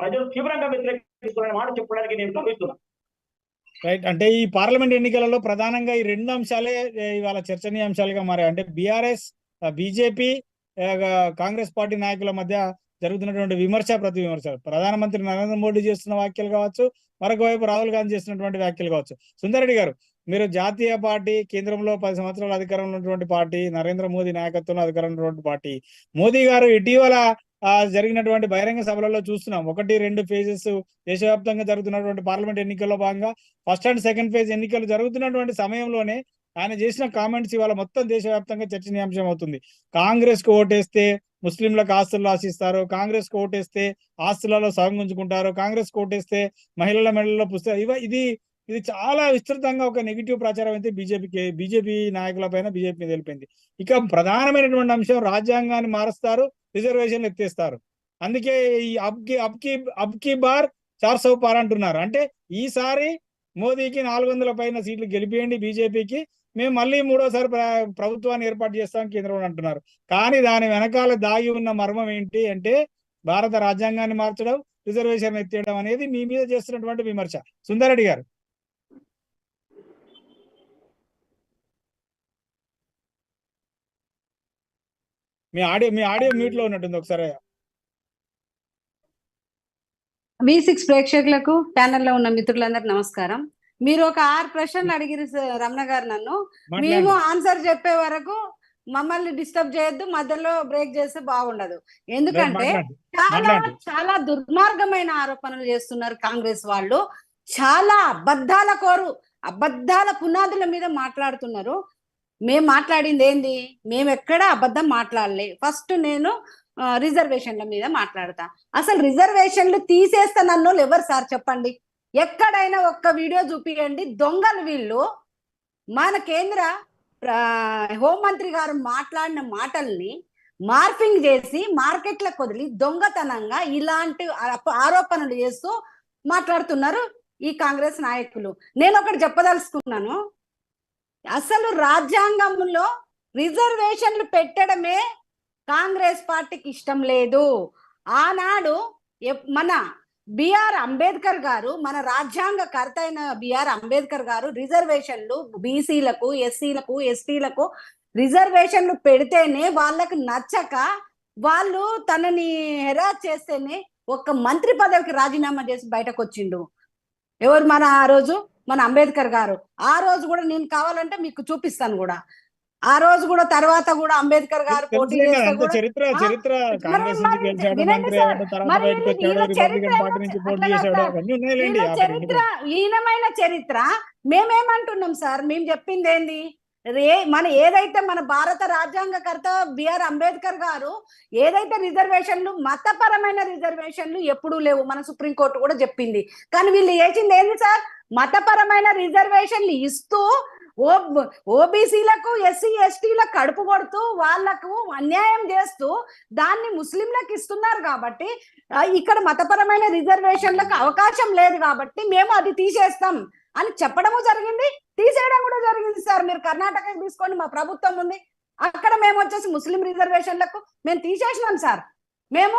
ప్రజలు తీవ్రంగా వ్యతిరేకిస్తున్న మాట చెప్పడానికి నేను గమనిస్తున్నాను రైట్ అంటే ఈ పార్లమెంట్ ఎన్నికలలో ప్రధానంగా ఈ రెండు అంశాలే ఇవాళ చర్చనీయాంశాలుగా మారాయి. అంటే బీఆర్ఎస్ బీజేపీ కాంగ్రెస్ పార్టీ నాయకుల మధ్య జరుగుతున్నటువంటి విమర్శ ప్రతి విమర్శ. ప్రధానమంత్రి నరేంద్ర మోడీ చేస్తున్న వ్యాఖ్యలు కావచ్చు మరొక వైపు రాహుల్ గాంధీ చేస్తున్నటువంటి వ్యాఖ్యలు కావచ్చు. సుందరెడ్డి గారు మీరు జాతీయ పార్టీ కేంద్రంలో పది సంవత్సరాల అధికారంలో ఉన్నటువంటి పార్టీ నరేంద్ర మోదీ నాయకత్వంలో అధికారంలో ఉన్నటువంటి పార్టీ. మోదీ గారు ఇటీవల జరిగినటువంటి బహిరంగ సభలలో చూస్తున్నాం. ఒకటి రెండు ఫేజెస్ దేశవ్యాప్తంగా జరుగుతున్నటువంటి పార్లమెంట్ ఎన్నికల్లో భాగంగా ఫస్ట్ అండ్ సెకండ్ ఫేజ్ ఎన్నికలు జరుగుతున్నటువంటి సమయంలోనే ఆయన చేసిన కామెంట్స్ ఇవాళ మొత్తం దేశవ్యాప్తంగా చర్చనీయాంశం అవుతుంది. కాంగ్రెస్కు ఓటేస్తే ముస్లింలకు ఆస్తులు ఆశిస్తారు కాంగ్రెస్కు ఓటేస్తే ఆస్తులలో సగం గుంజుకుంటారు. కాంగ్రెస్కు ఓటేస్తే మహిళల మెడల్లో పుస్తకం ఇవ ఇది ఇది చాలా విస్తృతంగా ఒక నెగిటివ్ ప్రచారం అయితే బీజేపీకి బీజేపీ నాయకుల పైన బీజేపీ తెలిపింది ఇక ప్రధానమైనటువంటి అంశం రాజ్యాంగాన్ని మారుస్తారు రిజర్వేషన్లు ఎత్తేస్తారు. అందుకే ఈ అబ్కి అబ్కి అబ్కి బార్ చార్ సౌ పార్ అంటున్నారు. అంటే ఈసారి మోదీకి నాలుగు వందల పైన సీట్లు గెలిపియండి బీజేపీకి మేము మళ్ళీ మూడోసారి ప్ర- ప్రభుత్వాన్ని ఏర్పాటు చేస్తాం కేంద్రం అంటున్నారు. కానీ దాని వెనకాల దాగి ఉన్న మర్మం ఏంటి అంటే భారత రాజ్యాంగాన్ని మార్చడం రిజర్వేషన్ ఎత్తేయడం అనేది మీ మీద చేస్తున్నటువంటి విమర్శ. సుందరెడ్డి గారు మీ ఆడియో మీ ఆడియో మ్యూట్లో ఉన్నట్టుంది ఒకసారి. వి సిక్స్ ప్రేక్షకులకు ప్యానెల్లో ఉన్న మిత్రులందరికీ నమస్కారం. మీరు ఒక ఆరు ప్రశ్నలు అడిగిరు రమణ గారు నన్ను. మేము ఆన్సర్ చెప్పే వరకు మమ్మల్ని డిస్టర్బ్ చేయొద్దు మధ్యలో బ్రేక్ చేస్తే బాగుండదు. ఎందుకంటే చాలా. చాలా దుర్మార్గమైన ఆరోపణలు చేస్తున్నారు కాంగ్రెస్ వాళ్ళు. చాలా అబద్ధాల కోరు అబద్ధాల పునాదుల మీద మాట్లాడుతున్నారు. మేము మాట్లాడింది ఏంది? మేము ఎక్కడ అబద్ధం మాట్లాడలే. ఫస్ట్ నేను రిజర్వేషన్ల మీద మాట్లాడతా. అసలు రిజర్వేషన్లు తీసేస్తానన్న ఎవరు సార్ చెప్పండి? ఎక్కడైనా ఒక్క వీడియో చూపియండి. దొంగలు వీళ్ళు. మన కేంద్ర హోంమంత్రి గారు మాట్లాడిన మాటల్ని మార్పింగ్ చేసి మార్కెట్లకు వదిలి దొంగతనంగా ఇలాంటి ఆరోపణలు చేస్తూ మాట్లాడుతున్నారు ఈ కాంగ్రెస్ నాయకులు. నేను ఒకటి చెప్పదలుచుకున్నాను. అసలు రాజ్యాంగంలో రిజర్వేషన్లు పెట్టడమే కాంగ్రెస్ పార్టీకి ఇష్టం లేదు. ఆనాడు ఎప్- మన బిఆర్ అంబేద్కర్ గారు మన రాజ్యాంగ కర్త అయిన బిఆర్ అంబేద్కర్ గారు రిజర్వేషన్లు బీసీలకు ఎస్సీలకు ఎస్టీలకు రిజర్వేషన్లు పెడితేనే వాళ్ళకు నచ్చక వాళ్ళు తనని హెరాజ్ చేస్తేనే ఒక్క మంత్రి పదవికి రాజీనామా చేసి బయటకు వచ్చిండు ఎవరు మన ఆ రోజు? మన అంబేద్కర్ గారు. ఆ రోజు కూడా నేను కావాలంటే మీకు చూపిస్తాను కూడా. ఆ రోజు కూడా తర్వాత కూడా అంబేద్కర్ గారు పోటీ చరిత్ర చరిత్ర కాంగ్రెస్ చరిత్ర ఆపండి. చరిత్ర మేమేమంటున్నాం సార్? మేము చెప్పింది ఏంది రే మన ఏదైతే మన భారత రాజ్యాంగకర్త బిఆర్ అంబేద్కర్ గారు ఏదైతే రిజర్వేషన్లు మతపరమైన రిజర్వేషన్లు ఎప్పుడూ లేవు మన సుప్రీంకోర్టు కూడా చెప్పింది. కానీ వీళ్ళు చేసింది ఏంది సార్? మతపరమైన రిజర్వేషన్లు ఇస్తూ ఓ ఓబీసీలకు ఎస్సీ ఎస్టీలకు కడుపు కొడుతూ వాళ్ళకు అన్యాయం చేస్తూ దాన్ని ముస్లింలకు ఇస్తున్నారు కాబట్టి ఇక్కడ మతపరమైన రిజర్వేషన్లకు అవకాశం లేదు కాబట్టి మేము అది తీసేస్తాం అని చెప్పడము జరిగింది. తీసేయడం కూడా జరిగింది సార్. మీరు కర్ణాటక తీసుకోండి మా ప్రభుత్వం ఉంది. అక్కడ మేము వచ్చేసి ముస్లిం రిజర్వేషన్లకు మేము తీసేసినాం సార్. మేము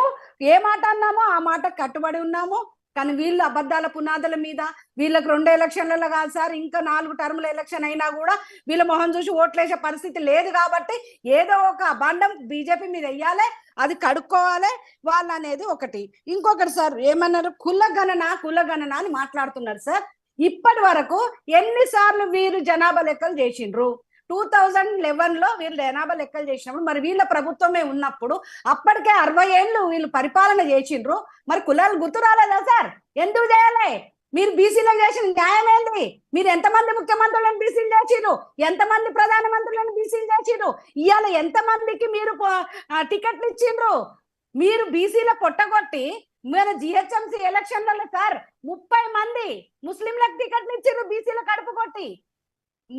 ఏ మాట అన్నామో ఆ మాట కట్టుబడి ఉన్నాము. కానీ వీళ్ళు అబద్ధాల పునాదుల మీద వీళ్ళకి రెండు ఎలక్షన్లలో కాదు సార్ ఇంకా నాలుగు టర్ముల ఎలక్షన్ అయినా కూడా వీళ్ళ మొహం చూసి ఓట్లేసే పరిస్థితి లేదు కాబట్టి ఏదో ఒక అబాండం బీజేపీ మీద వెయ్యాలి అది కడుక్కోవాలి వాళ్ళు అనేది ఒకటి. ఇంకొకటి సార్ ఏమన్నారు? కుల గణన కుల గణన అని మాట్లాడుతున్నారు సార్. ఇప్పటి వరకు ఎన్నిసార్లు వీరు జనాభా లెక్కలు చేసిండ్రు? టూ థౌజండ్ లెవెన్లో వీళ్ళు జనాభా లెక్కలు చేసినప్పుడు మరి వీళ్ళ ప్రభుత్వమే ఉన్నప్పుడు అప్పటికే అరవై ఏళ్ళు వీళ్ళు పరిపాలన చేసిండ్రు. మరి కులాలు గుర్తు రాలేదా సార్? ఎందుకు చేయాలి? మీరు బీసీలో చేసిన న్యాయం ఏంది? మీరు ఎంతమంది ముఖ్యమంత్రులను బీసీలు చేసిరు ఎంతమంది ప్రధానమంత్రులను బీసీలు చేసిరు ఇవాళ ఎంతమందికి మీరు టికెట్లు ఇచ్చిండ్రు? మీరు బీసీలో పొట్టగొట్టి మన జిహెచ్ఎంసీ ఎలక్షన్లలో సార్ ముప్పై మంది ముస్లింలకు టికెట్లు ఇచ్చిండ్రు బీసీలో కడుపు కొట్టి.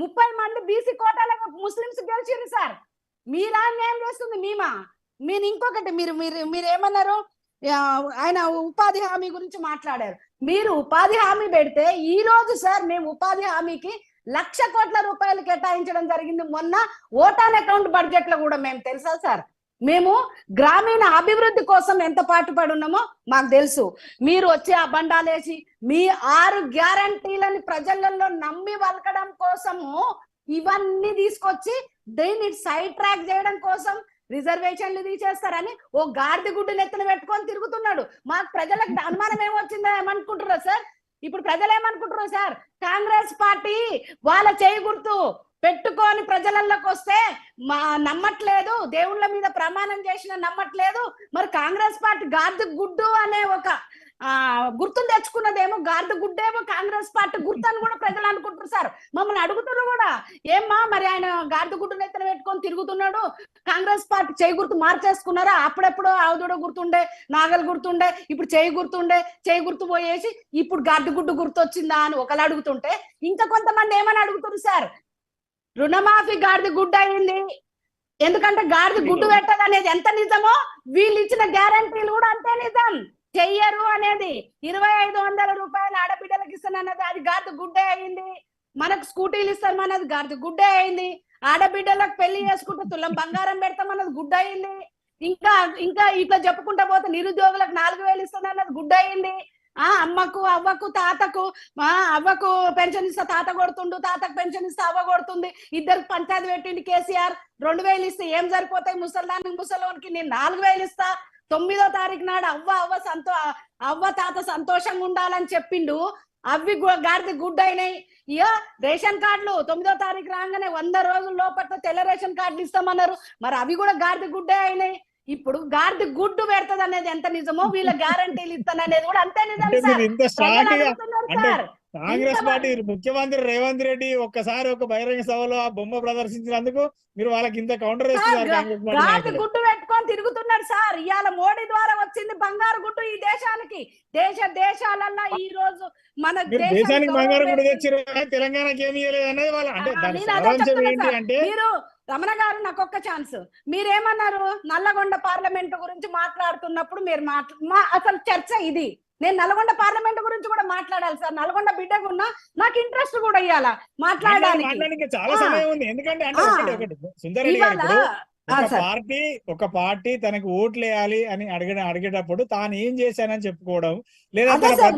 ముప్పై మంది బీసీ కోటాలకు ముస్లింస్ గెలిచిండ్రు సార్. మీలా అన్యాయం చేస్తుంది మీమా? మీరు ఇంకొకటి మీరు మీరు మీరు ఏమన్నారు? ఆయన ఉపాధి హామీ గురించి మాట్లాడారు. మీరు ఉపాధి హామీ పెడితే ఈ రోజు సార్ మేము ఉపాధి హామీకి లక్ష కోట్ల రూపాయలు కేటాయించడం జరిగింది. మొన్న ఓటాన్ అకౌంట్ బడ్జెట్లో కూడా మేము తెలుసా సార్? మేము గ్రామీణ అభివృద్ధి కోసం ఎంత పాటు పడున్నామో మాకు తెలుసు. మీరు వచ్చి ఆ బండాలేసి మీ ఆరు గ్యారంటీలని ప్రజలలో నమ్మి వలకడం కోసము ఇవన్నీ తీసుకొచ్చి దీన్ని సైడ్ ట్రాక్ చేయడం కోసం రిజర్వేషన్లు తీసేస్తారని ఓ గాడిద గుడ్డు నెత్తిన పెట్టుకొని తిరుగుతున్నాడు. మాకు ప్రజలకు అనుమానం ఏమొచ్చిందో ఏమనుకుంటున్నారు సార్? ఇప్పుడు ప్రజలు ఏమనుకుంటున్నారు సార్? కాంగ్రెస్ పార్టీ వాళ్ళ చేయి గుర్తు. పెట్టుకొని ప్రజలలోకి వస్తే మా నమ్మట్లేదు దేవుళ్ళ మీద ప్రమాణం చేసిన నమ్మట్లేదు. మరి కాంగ్రెస్ పార్టీ గార్దు గుడ్డు అనే ఒక ఆ గుర్తును తెచ్చుకున్నదేమో గార్దు గుడ్డేమో కాంగ్రెస్ పార్టీ గుర్తు అని కూడా ప్రజలు అనుకుంటారు సార్. మమ్మల్ని అడుగుతున్నారు కూడా. ఏమ్మా మరి ఆయన గార్దు గుడ్డును నెత్తన పెట్టుకొని తిరుగుతున్నాడు. కాంగ్రెస్ పార్టీ చేయి గుర్తు మార్చేసుకున్నారా? అప్పుడెప్పుడు ఆవుదూడ గుర్తుండే నాగలు గుర్తుండే ఇప్పుడు చేయి గుర్తుండే చేయి గుర్తు పోయేసి ఇప్పుడు గార్డు గుడ్డు గుర్తు వచ్చిందా అని ఒకళ్ళు అడుగుతుంటే ఇంకా కొంతమంది ఏమని అడుగుతున్నారు సార్? రుణమాఫీ గాడిద గుడ్డ అయింది. ఎందుకంటే గాడిద గుడ్డు పెట్టదు అనేది ఎంత నిజమో వీళ్ళు ఇచ్చిన గ్యారంటీలు కూడా అంతే నిజం. చెయ్యరు అనేది ఇరవై ఐదు వందల రూపాయలు ఆడబిడ్డలకు ఇస్తానన్నది అది గాడిద గుడ్డే అయింది. మనకు స్కూటీలు ఇస్తామన్నది గాడిద గుడ్డే అయింది. ఆడబిడ్డలకు పెళ్ళి చేసుకుంటే తులం బంగారం పెడతామన్నది గుడ్డ అయింది. ఇంకా ఇంకా ఇట్లా చెప్పుకుంటా పోతే నిరుద్యోగులకు నాలుగు వేలు ఇస్తానన్నది గుడ్డ అయింది. ఆ అమ్మకు అవ్వకు తాతకు మా అవ్వకు పెన్షన్ ఇస్తా తాత కొడుతుండు తాతకు పెన్షన్ ఇస్తా అవ్వ కొడుతుంది. ఇద్దరికి పంచాయతీ పెట్టింది కేసీఆర్. రెండు వేలు ఇస్తే ఏం సరిపోతాయి? ముసల్దానికి ముసలోనికి నేను నాలుగు వేలు ఇస్తా. తొమ్మిదో తారీఖు నాడు అవ్వ అవ్వ సంతో అవ్వ తాత సంతోషంగా ఉండాలని చెప్పిండు. అవి గు- గాడిద గుడ్ అయినాయి ఇక రేషన్ కార్డులు తొమ్మిదో తారీఖు రాగానే వంద రోజుల లోపల తెల్ల రేషన్ కార్డులు ఇస్తామన్నారు. మరి అవి కూడా గాడిద గుడ్డే అయినాయి. ఇప్పుడు గాడిద గుడ్డు పెడతది అనేది ఎంత నిజమో వీళ్ళ గ్యారంటీలు ఇస్తాననేది కూడా అంతే నిజం సార్. కాంగ్రెస్ పార్టీ ముఖ్యమంత్రి రేవంత్ రెడ్డి ఒక్కసారి ఒక బహిరంగ సభలో ఆ బొమ్మ ప్రదర్శించినందుకు మీరు వాళ్ళకి ఇంత కౌంటర్ వేస్తున్నారు గా- కాంగ్రెస్ పార్టీ గాడి నాయకులు. గుడ్డు పెట్టుకొని తిరుగుతున్నాడు సార్. ఇవాళ మోడీ ద్వారా వచ్చింది బంగారు గుడ్డు ఈ దేశానికి. దేశ దేశాలల్లో ఈ రోజు మన దేశానికి బంగారం గౌరవం తెచ్చారు తెలంగాణకి ఏమి ఇవ్వలేదు అనేది వాళ్ళ అంటే ఏంటి. అంటే రమణ గారు నాకు ఒక్క ఛాన్స్. మీరేమన్నారు? నల్లగొండ పార్లమెంట్ గురించి మాట్లాడుతున్నప్పుడు మీరు మాట్లా మా- అసలు చర్చ ఇది. నేను నల్గొండ పార్లమెంట్ గురించి కూడా మాట్లాడాలి సార్. నల్గొండ బిడ్డగా ఉన్నా నాకు ఇంట్రెస్ట్ కూడా ఇవ్వాలా మాట్లాడడానికి. చాలా. సమయం ఉంది. ఎందుకంటే ఒక. పార్టీ ఒక పార్టీ తనకి ఓట్లు వేయాలి అని అడిగిన అడిగేటప్పుడు తాను ఏం చేశానని చెప్పుకోవడం లేదా తన.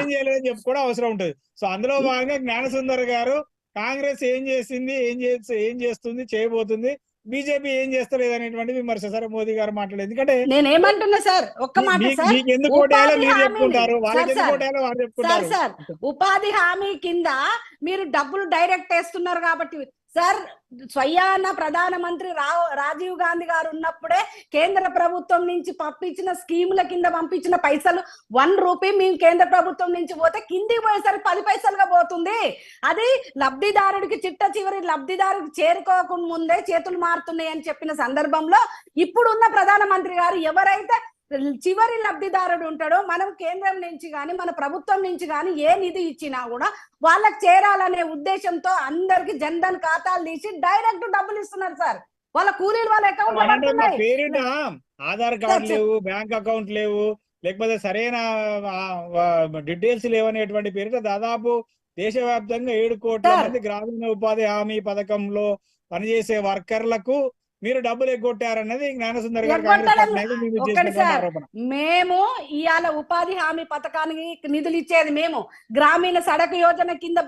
ఏం చేయలేదని చెప్పుకోవడం అవసరం ఉంటుంది. సో అందులో భాగంగా జ్ఞానసుందర్ గారు కాంగ్రెస్ ఏం చేసింది ఏం చేసి ఏం చేస్తుంది చేయబోతుంది బీజేపీ ఏం చేస్తలేదు అనేటువంటి విమర్శ సరే మోదీ గారు మాట్లాడేది ఎందుకంటే నేను ఏమంటున్నా సార్ ఒక్క మాట మీకు- ఎందుకు ఓటేయాలో మీరు. చెప్పుకుంటారు వాళ్ళకి ఎందుకు. ఓటేయాలో వాళ్ళు చెప్పుకుంటారు సార్ ఉపాధి హామీ కింద మీరు డబ్బులు డైరెక్ట్ వేస్తున్నారు కాబట్టి సార్ స్వయాన ప్రధానమంత్రి రా రాజీవ్ గాంధీ గారు ఉన్నప్పుడే కేంద్ర ప్రభుత్వం నుంచి పంపించిన స్కీముల కింద పంపించిన పైసలు వన్ రూపీ మేము కేంద్ర ప్రభుత్వం నుంచి పోతే కిందికి పోయేసరికి పది పైసలుగా పోతుంది. అది లబ్ధిదారుడికి చిట్ట చివరి లబ్ధిదారుడికి చేరుకోకుండా ముందే చేతులు మారుతున్నాయి అని చెప్పిన సందర్భంలో ఇప్పుడున్న ప్రధానమంత్రి గారు ఎవరైతే చివరి లబ్ధిదారుడు ఉంటాడో మనం కేంద్రం నుంచి కానీ మన ప్రభుత్వం నుంచి కానీ ఏ నిధి ఇచ్చినా కూడా వాళ్ళకి చేరాలనే ఉద్దేశంతో అందరికి జన్ధన్ ఖాతాలు తీసి డైరెక్ట్ డబ్బులు ఇస్తున్నారు సార్. వాళ్ళ కూలీలు వాళ్ళ అకౌంట్ పేరిట? ఆధార్ కార్డు లేవు బ్యాంక్ అకౌంట్ లేవు లేకపోతే సరైన డీటెయిల్స్ లేవనేటువంటి పేరిట దాదాపు దేశవ్యాప్తంగా ఏడు కోట్ల. మంది గ్రామీణ ఉపాధి హామీ పథకంలో పనిచేసే వర్కర్లకు మీరు డబ్బులు ఎగ్గొట్టారన్నది జ్ఞానసుందర్ గారు మేము ఇవాళ ఉపాధి హామీ పథకానికి నిధులు ఇచ్చేది మేము. గ్రామీణ సడక్ యోజన కింద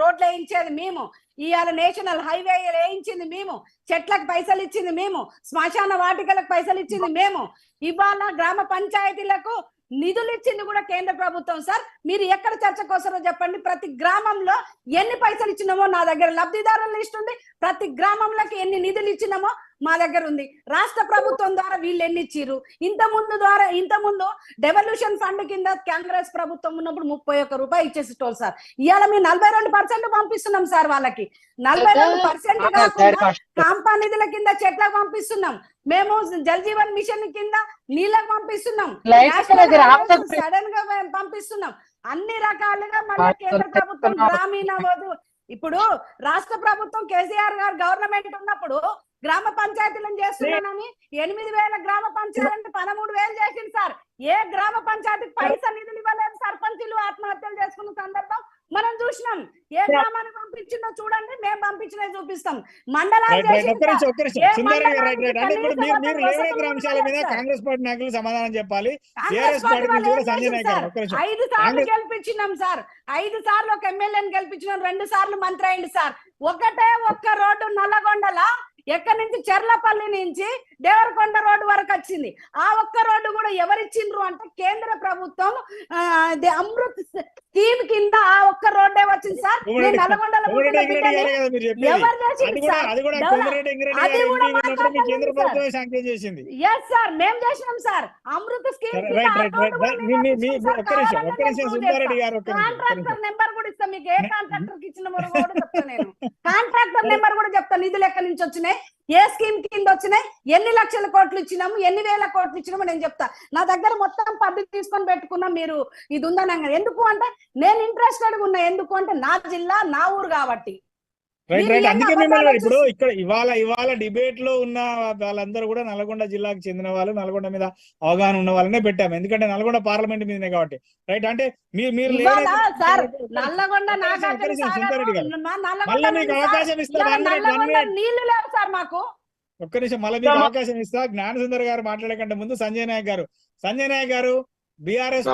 రోడ్లు వేయించేది మేము. ఇవాళ నేషనల్ హైవే వేయించింది మేము. చెట్లకు పైసలు ఇచ్చింది మేము. శ్మశాన వాటికలకు పైసలు ఇచ్చింది మేము. ఇవాళ గ్రామ పంచాయతీలకు నిధులు ఇచ్చింది కూడా కేంద్ర ప్రభుత్వం సార్. మీరు ఎక్కడ చర్చకు వస్తారో చెప్పండి. ప్రతి గ్రామంలో ఎన్ని పైసలు ఇచ్చినామో నా దగ్గర లబ్ధిదారుల లిస్ట్ ఉంది. ప్రతి గ్రామంలోకి ఎన్ని నిధులు ఇచ్చినామో మా దగ్గర ఉంది. రాష్ట్ర ప్రభుత్వం ద్వారా వీళ్ళు ఎన్ని ఇచ్చిర్రు ఇంత ముందు ద్వారా ఇంత ముందు డెవల్యూషన్ ఫండ్ కింద కాంగ్రెస్ ప్రభుత్వం ఉన్నప్పుడు ముప్పై ఒక్క రూపాయి ఇచ్చేసేటోళ్ళు సార్. ఇవాళ మేము నలభై రెండు పర్సెంట్ పంపిస్తున్నాం సార్ వాళ్ళకి. నలభై రెండు పర్సెంట్ కాకుండా కాంపా నిధుల కింద చెట్లకు పంపిస్తున్నాం. మేము జల్ జీవన్ మిషన్ కింద నీళ్ళకు పంపిస్తున్నాం. సడన్గా మేము పంపిస్తున్నాం. అన్ని రకాలుగా మళ్ళీ కేంద్ర ప్రభుత్వం గ్రామీణ ఇప్పుడు రాష్ట్ర ప్రభుత్వం కేసీఆర్ గారు గవర్నమెంట్ ఉన్నప్పుడు గ్రామ పంచాయతీలను చేస్తున్నానని ఎనిమిది వేల గ్రామ పంచాయతీ పదమూడు వేలు చేసింది సార్. ఏ గ్రామ పంచాయతీకి పైసా నిధులు ఇవ్వలేదు సర్పంచులు ఆత్మహత్యలు చేసుకున్న సందర్భం మనం చూసినాం. ఏ గ్రామానికి పంపించిందో చూడండి మేము పంపించినవి చూపిస్తాం. మండలాలు మీద. కాంగ్రెస్ పార్టీ నాయకులు సమాధానం చెప్పాలి. ఐదు సార్లు గెలిపించినాం సార్. ఐదు సార్లు ఒక ఎమ్మెల్యేని గెలిపించినాం రెండు సార్లు మంత్రి అయింది సార్. ఒకటే ఒక్క రోడ్డు నల్లగొండల ఎక్కడి నుంచి? చెర్లపల్లి నుంచి దేవరకొండ రోడ్డు వరకు వచ్చింది. ఆ ఒక్క రోడ్డు కూడా ఎవరిచ్చిండ్రు అంటే కేంద్ర ప్రభుత్వం అమృత్ స్కీమ్ కింద ఆ ఒక్క రోడ్డే వచ్చింది సార్. నేను ఎవరు చేసింది సార్? అది కూడా ఎస్ సార్. మేము చేసినాం sir. Amrut scheme contractor number కూడా ఇస్తాం. మీకు ఏ కాంట్రాక్టర్కి ఇచ్చిన నేను. కాంట్రాక్టర్ నెంబర్ నిధులు ఎక్కడి నుంచి వచ్చినాయి? ఏ స్కీమ్ కింద వచ్చినాయి? ఎన్ని లక్షల కోట్లు ఇచ్చినాము? ఎన్ని వేల కోట్లు ఇచ్చినాము నేను చెప్తా. నా దగ్గర మొత్తం పబ్లిక్ తీసుకొని పెట్టుకున్నా మీరు ఇది ఉందనంగా ఎందుకు అంటే నేను ఇంట్రెస్టెడ్ ఉన్నా. ఎందుకు అంటే నా జిల్లా నా ఊరు కాబట్టి. రైట్ మీరు రైట్ ఏం అందుకే అబద్ధాలు మిమ్మల్ని ఇప్పుడు ఇక్కడ ఇవాళ ఇవాళ డిబేట్లో ఉన్న వాళ్ళందరూ కూడా నల్గొండ జిల్లాకు చెందిన వాళ్ళు నల్గొండ మీద అవగాహన ఉన్న వాళ్ళనే పెట్టాము. ఎందుకంటే నల్గొండ పార్లమెంట్ మీదనే కాబట్టి. రైట్ అంటే మీరు మీరు మళ్ళీ మీకు ఉంది సార్. అవకాశం ఇస్తా ఇవాళ one minute one Nalgonda minute నీళ్ళు లేవు సార్ మాకు. ఒక్క నిమిషం మళ్ళీ మీకు అవకాశం ఇస్తా. జ్ఞాన సుందర్ గారు మాట్లాడే కంటే ముందు సంజయ్ నాయక్ గారు. సంజయ్ నాయక్ గారు బీఆర్ఎస్